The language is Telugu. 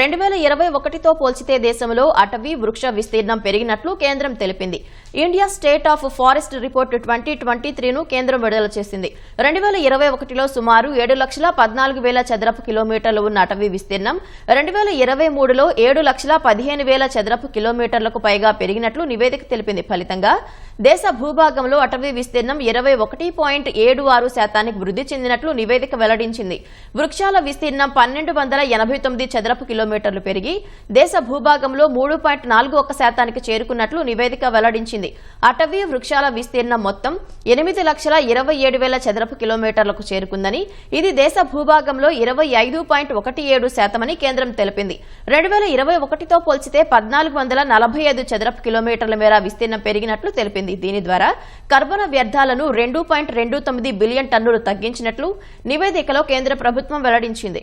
రెండు వేల ఇరవై ఒకటితో పోల్చితే దేశంలో అటవీ వృక్ష విస్తీర్ణం పెరిగినట్లు కేంద్రం తెలిపింది. India state of forest report twenty twenty త్రీను కేంద్రం విడుదల చేసింది. రెండు వేల ఇరవై ఒకటిలో సుమారు ఏడు లక్షల పద్నాలుగు వేల చదరపు కిలోమీటర్లు ఉన్న అటవీ విస్తీర్ణం రెండు వేల ఇరవై మూడులో ఏడు లక్షల పదిహేను వేల చదరపు కిలోమీటర్లకు పైగా పెరిగినట్లు నివేదిక తెలిపింది. ఫలితంగా దేశ భూభాగంలో అటవీ విస్తీర్ణం ఇరవై ఒకటి పాయింట్ ఏడు ఆరు శాతానికి వృద్ధి చెందినట్లు నివేదిక వెల్లడించింది. వృక్షాల విస్తీర్ణం పన్నెండు వందల ఎనభై తొమ్మిది చదరపు కిలోమీటర్లు పెరిగి దేశ భూభాగంలో మూడు పాయింట్ నాలుగు ఒక శాతానికి చేరుకున్నట్లు నివేదిక వెల్లడించింది. అటవీ వృక్షాల విస్తీర్ణం మొత్తం ఎనిమిది లక్షల ఇరవై ఏడు వేల చదరపు కిలోమీటర్లకు చేరుకుందని ఇది దేశ భూభాగంలో ఇరవై ఐదు పాయింట్ ఒకటి ఏడు శాతమని కేంద్రం తెలిపింది. రెండు వేల ఇరవై ఒకటితో పోల్చితే పద్నాలుగు వందల నలభై ఐదు చదరపు కిలోమీటర్ల మేర విస్తీర్ణం పెరిగినట్లు తెలిపింది. దీని ద్వారా కర్బన వ్యర్థాలను రెండు పాయింట్ రెండు తొమ్మిది బిలియన్ టన్నులు తగ్గించినట్లు నివేదికలో కేంద్ర ప్రభుత్వం వెల్లడించింది.